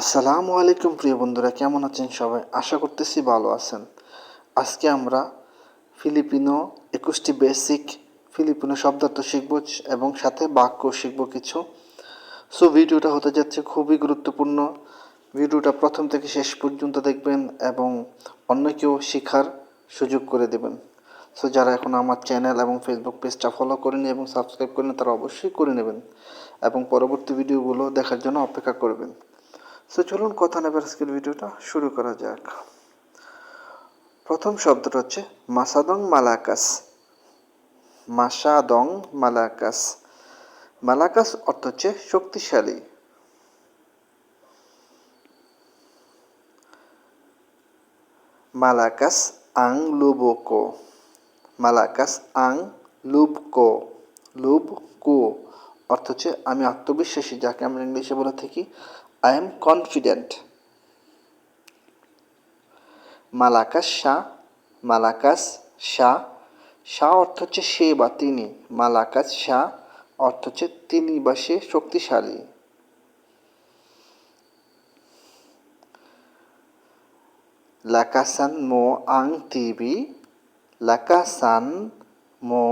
আসসালামু আলাইকুম প্রিয় বন্ধুরা, কেমন আছেন সবাই? আশা করতেছি ভালো আছেন। আজকে আমরা ফিলিপিনো একুশটি বেসিক ফিলিপিনো শব্দার্থ শিখব এবং সাথে বাক্য শিখব কিছু। সো ভিডিওটা হতে যাচ্ছে খুবই গুরুত্বপূর্ণ। ভিডিওটা প্রথম থেকে শেষ পর্যন্ত দেখবেন এবং অন্য কেউ শেখার সুযোগ করে দেবেন। সো যারা এখন আমার চ্যানেল এবং ফেসবুক পেজটা ফলো করেনি এবং সাবস্ক্রাইব করেনি তারা অবশ্যই করে নেবেন এবং পরবর্তী ভিডিওগুলো দেখার জন্য অপেক্ষা করবেন। সো চলুন কথা নেবার আজকের ভিডিওটা শুরু করা যাক। প্রথম শব্দটা হচ্ছে, মাসাদং মালাকাস। মাসাদং মালাকাস। মালাকাস অর্থ হচ্ছে শক্তিশালী। মালাকাস আং লুবোকো। মালাকাস আং লুবকো। লুবকো অর্থ হচ্ছে, আমি আত্মবিশ্বাসী, যাকে আমরা ইংলিশে বলে থাকি আই এম কনফিডেন্ট মালাকাস শাহ মালাকাস শাহ শাহ অর্থ হচ্ছে সে বা তিনি। মালাকাস শাহ অর্থ হচ্ছে তিনি বা সে শক্তিশালী। লাকাসান মো আং টিভি লাকাসান মো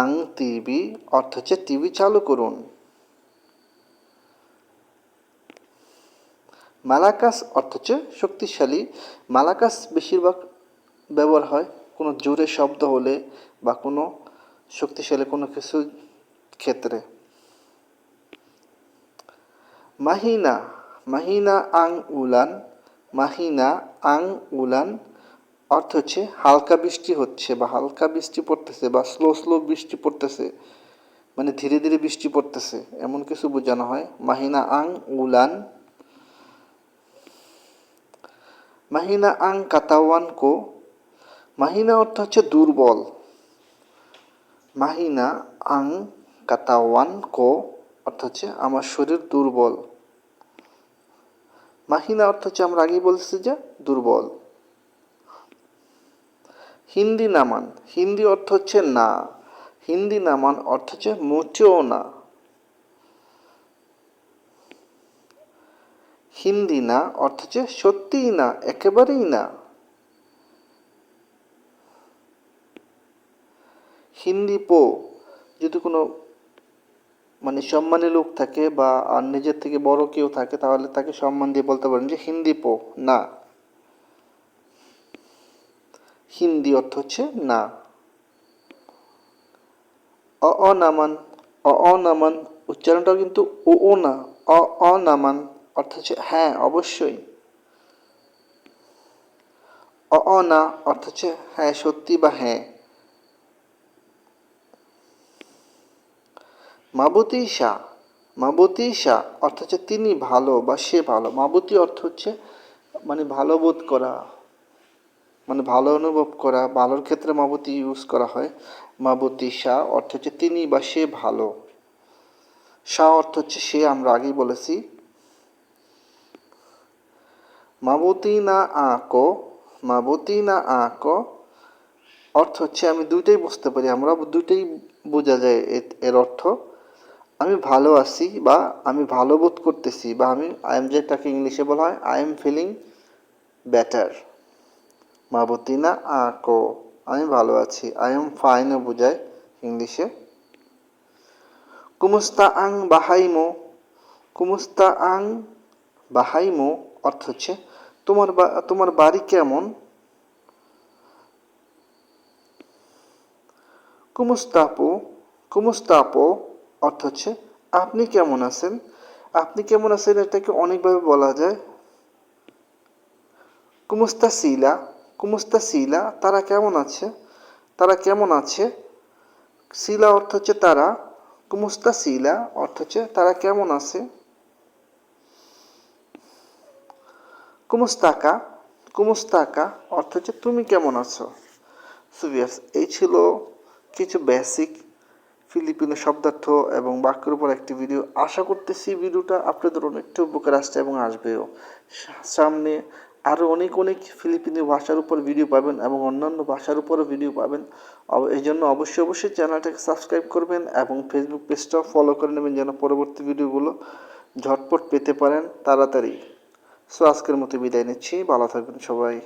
আং টিভি অর্থ হচ্ছে টিভি চালু করুন। মালাকাস অর্থ হচ্ছে শক্তিশালী। মালাকাস বেশিরভাগ ব্যবহার হয় কোনো জোরে শব্দ হলে বা কোনো শক্তিশালী কোনো কিছু ক্ষেত্রে। মাহিনা মাহিনা আং উলান, মাহিনা আং উলান অর্থ হচ্ছে হালকা বৃষ্টি হচ্ছে বা হালকা বৃষ্টি পড়তেছে বা স্লো স্লো বৃষ্টি পড়তেছে মানে ধীরে ধীরে বৃষ্টি পড়তেছে, এমন কিছু বোঝানো হয়। মাহিনা আং উলান মাহিনা আং কাতাওয়ান কো মাহিনা অর্থ হচ্ছে দুর্বল। মাহিনা আং কাতাওয়ান কো অর্থ হচ্ছে আমার শরীর দুর্বল। মাহিনা অর্থ হচ্ছে আমরা আগেই বলছি যে দুর্বল। হিন্দি নামান। হিন্দি অর্থ হচ্ছে না। হিন্দি নামান অর্থ হচ্ছে মোটেও না। হিন্দি না অর্থ হচ্ছে সত্যিই না, একেবারেই না। হিন্দি পো, যদি কোনো মানে সম্মানী লোক থাকে বা আর নিজের থেকে বড় কেউ থাকে, তাহলে তাকে সম্মান দিয়ে বলতে পারেন যে হিন্দি পো, না। হিন্দি অর্থ হচ্ছে না। অ অনামান অ অনামান উচ্চারণটাও কিন্তু ও ও না অ অনামান অর্থ হচ্ছে হ্যাঁ অবশ্যই। অ না অর্থাৎ হ্যাঁ সত্যি বা হ্যাঁ। মাবতী শাহ মাবতী শাহ অর্থ হচ্ছে তিনি ভালো বা সে ভালো। মাবতী অর্থ হচ্ছে মানে ভালো বোধ করা মানে ভালো অনুভব করা, ভালোর ক্ষেত্রে মাবতী ইউজ করা হয়। মাবতী শাহ অর্থ হচ্ছে তিনি বা সে ভালো। শাহ অর্থ হচ্ছে সে আমরা আগেই বলেছি। মাবতী না আঁকো মাবতী না আঁকো, অর্থ হচ্ছে আমি দুইটাই বুঝতে পারি, আমরা দুইটাই বোঝা যায় এর অর্থ। আমি ভালো আছি বা আমি ভালো বোধ করতেছি বা আমি আই এম যেটাকে ইংলিশে বলা হয় আই এম ফিলিং বেটার মাবতী না আঁকো, আমি ভালো আছি আই এম ফাইনও বোঝায় ইংলিশে। কুমুস্তা আং বাহাইমো, কুমুস্তা আং বাহাইমো অর্থ হচ্ছে তোমার তোমার বাড়ি কেমন? কুমুস্তাপো কুমুস্তাপো অর্থ হচ্ছে আপনি কেমন আছেন? আপনি কেমন আছেন এটাকে অনেকভাবে বলা যায়। কুমুস্তা শিলা কুমুস্তা শিলা তারা কেমন আছে? তারা কেমন আছে? শিলা অর্থ হচ্ছে তারা। কুমুস্তা শিলা অর্থ হচ্ছে তারা কেমন আছে? কুমুস্তাকা কুমুস্তাকা অর্থ হচ্ছে তুমি কেমন আছো সুবিয়াস এই ছিল কিছু বেসিক ফিলিপিনো শব্দার্থ এবং বাক্যের উপর একটি ভিডিও আশা করতেছি ভিডিওটা আপনাদের অনেকটা উপকার আসছে এবং আসবেও। সামনে আরও অনেক অনেক ফিলিপিনো ভাষার উপর ভিডিও পাবেন এবং অন্যান্য ভাষার উপরও ভিডিও পাবেন। এই জন্য অবশ্যই অবশ্যই চ্যানেলটাকে সাবস্ক্রাইব করবেন এবং ফেসবুক পেজটাও ফলো করে নেবেন যেন পরবর্তী ভিডিওগুলো ঝটপট পেতে পারেন তাড়াতাড়ি। সো আজকের মতো বিদায় নিচ্ছি। ভালো থাকবেন সবাই।